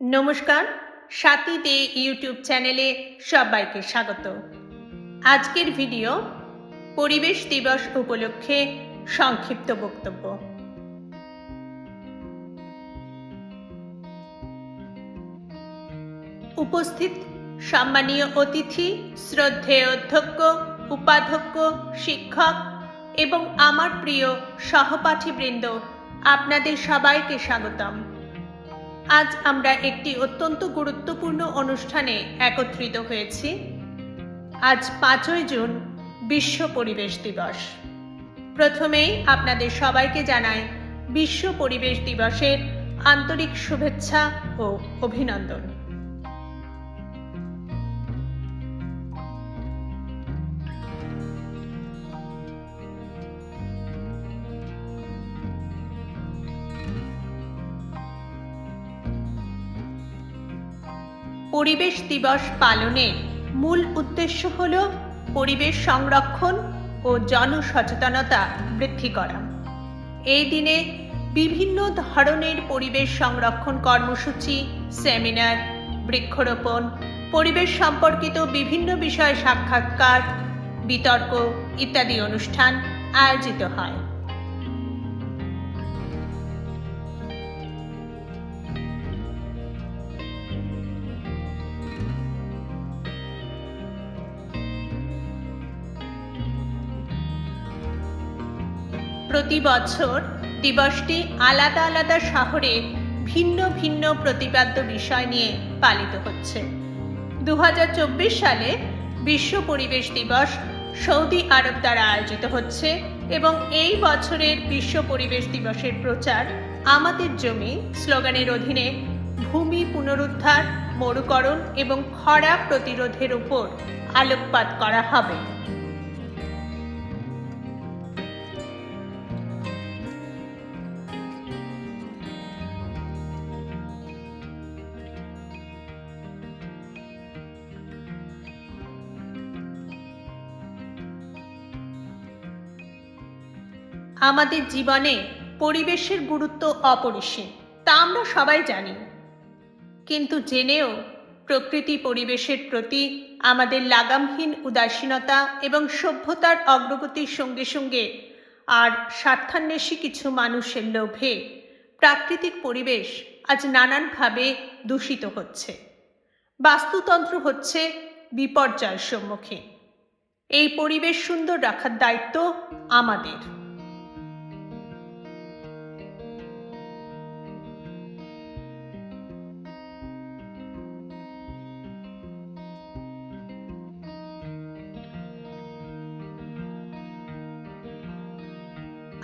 নমস্কার, সাথী দে ইউটিউব চ্যানেলে সবাইকে স্বাগত। আজকের ভিডিও পরিবেশ দিবস উপলক্ষে সংক্ষিপ্ত বক্তব্য। উপস্থিত সম্মানীয় অতিথি, শ্রদ্ধেয় অধ্যক্ষ, উপাধ্যক্ষ, শিক্ষক এবং আমার প্রিয় সহপাঠীবৃন্দ, আপনাদের সবাইকে স্বাগতম। আজ আমরা একটি অত্যন্ত গুরুত্বপূর্ণ অনুষ্ঠানে একত্রিত হয়েছি। আজ পাঁচই জুন, বিশ্ব পরিবেশ দিবস। প্রথমেই আপনাদের সবাইকে জানাই বিশ্ব পরিবেশ দিবসের আন্তরিক শুভেচ্ছা ও অভিনন্দন। পরিবেশ দিবস পালনের মূল উদ্দেশ্য হল পরিবেশ সংরক্ষণ ও জনসচেতনতা বৃদ্ধি করা। এই দিনে বিভিন্ন ধরনের পরিবেশ সংরক্ষণ কর্মসূচি, সেমিনার, বৃক্ষরোপণ, পরিবেশ সম্পর্কিত বিভিন্ন বিষয়ে সাক্ষাৎকার, বিতর্ক ইত্যাদি অনুষ্ঠান আয়োজিত হয়। প্রতি বছর দিবসটি আলাদা আলাদা শহরে ভিন্ন ভিন্ন প্রতিপাদ্য বিষয় নিয়ে পালিত হচ্ছে। দু হাজার চব্বিশ সালে বিশ্ব পরিবেশ দিবস সৌদি আরব দ্বারা আয়োজিত হচ্ছে এবং এই বছরের বিশ্ব পরিবেশ দিবসের প্রচার আমাদের জমি স্লোগানের অধীনে ভূমি পুনরুদ্ধার, মরুকরণ এবং খরা প্রতিরোধের উপর আলোকপাত করা হবে। আমাদের জীবনে পরিবেশের গুরুত্ব অপরিসীম, তা আমরা সবাই জানি। কিন্তু জেনেও প্রকৃতি পরিবেশের প্রতি আমাদের লাগামহীন উদাসীনতা এবং সভ্যতার অগ্রগতির সঙ্গে সঙ্গে আর স্বার্থান্বেষী কিছু মানুষের লোভে প্রাকৃতিক পরিবেশ আজ নানানভাবে দূষিত হচ্ছে। বাস্তুতন্ত্র হচ্ছে বিপর্যয়ের সম্মুখীন। এই পরিবেশ সুন্দর রাখার দায়িত্ব আমাদের।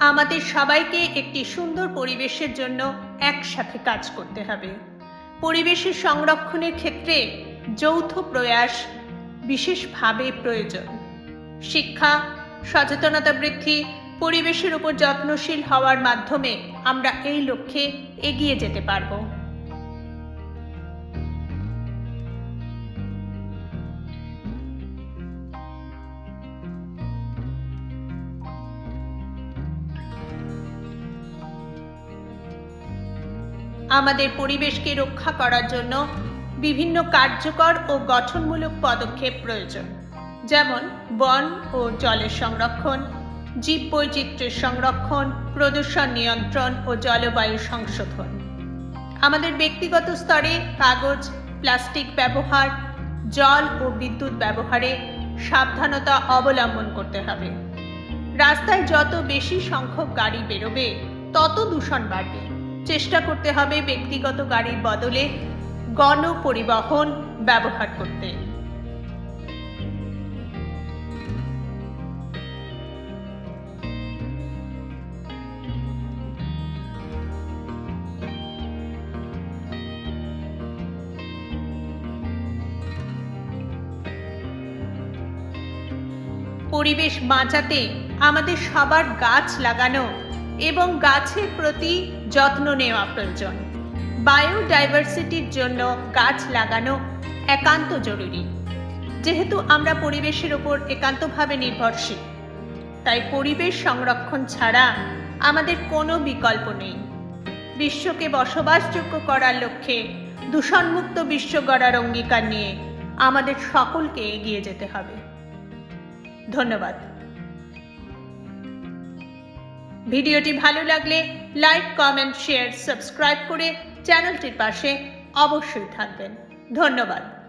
আমাদের সবাইকে একটি সুন্দর পরিবেশের জন্য একসাথে কাজ করতে হবে। পরিবেশের সংরক্ষণের ক্ষেত্রে যৌথ প্রয়াস বিশেষভাবে প্রয়োজন। শিক্ষা, সচেতনতা বৃদ্ধি, পরিবেশের উপর যত্নশীল হওয়ার মাধ্যমে আমরা এই লক্ষ্যে এগিয়ে যেতে পারব। আমাদের পরিবেশকে রক্ষা করার জন্য বিভিন্ন কার্যকর ও গঠনমূলক পদক্ষেপ প্রয়োজন। যেমন বন ও জলের সংরক্ষণ জীববৈচিত্র্যের সংরক্ষণ, প্রদূষণ নিয়ন্ত্রণ ও জলবায়ু সংশোধন। আমাদের ব্যক্তিগত স্তরে কাগজ, প্লাস্টিক ব্যবহার, জল ও বিদ্যুৎ ব্যবহারে সাবধানতা অবলম্বন করতে হবে। রাস্তায় যত বেশি সংখ্যক গাড়ি বেরোবে, তত দূষণ বাড়বে। চেষ্টা করতে হবে ব্যক্তিগত গাড়ির বদলে গণ পরিবহন ব্যবহার করতে। পরিবেশ বাঁচাতে আমাদের সবার গাছ লাগানো এবং গাছের প্রতি যত্ন নেওয়া প্রয়োজন। বায়োডাইভার্সিটির জন্য গাছ লাগানো একান্ত জরুরি। যেহেতু আমরা পরিবেশের ওপর একান্তভাবে নির্ভরশীল, তাই পরিবেশ সংরক্ষণ ছাড়া আমাদের কোনো বিকল্প নেই। বিশ্বকে বসবাসযোগ্য করার লক্ষ্যে দূষণমুক্ত বিশ্ব গড়ার অঙ্গীকার নিয়ে আমাদের সকলকে এগিয়ে যেতে হবে। ধন্যবাদ। ভিডিওটি ভালো লাগলে লাইক কমেন্ট শেয়ার সাবস্ক্রাইব করে চ্যানেলটির পাশে অবশ্যই থাকবেন। ধন্যবাদ।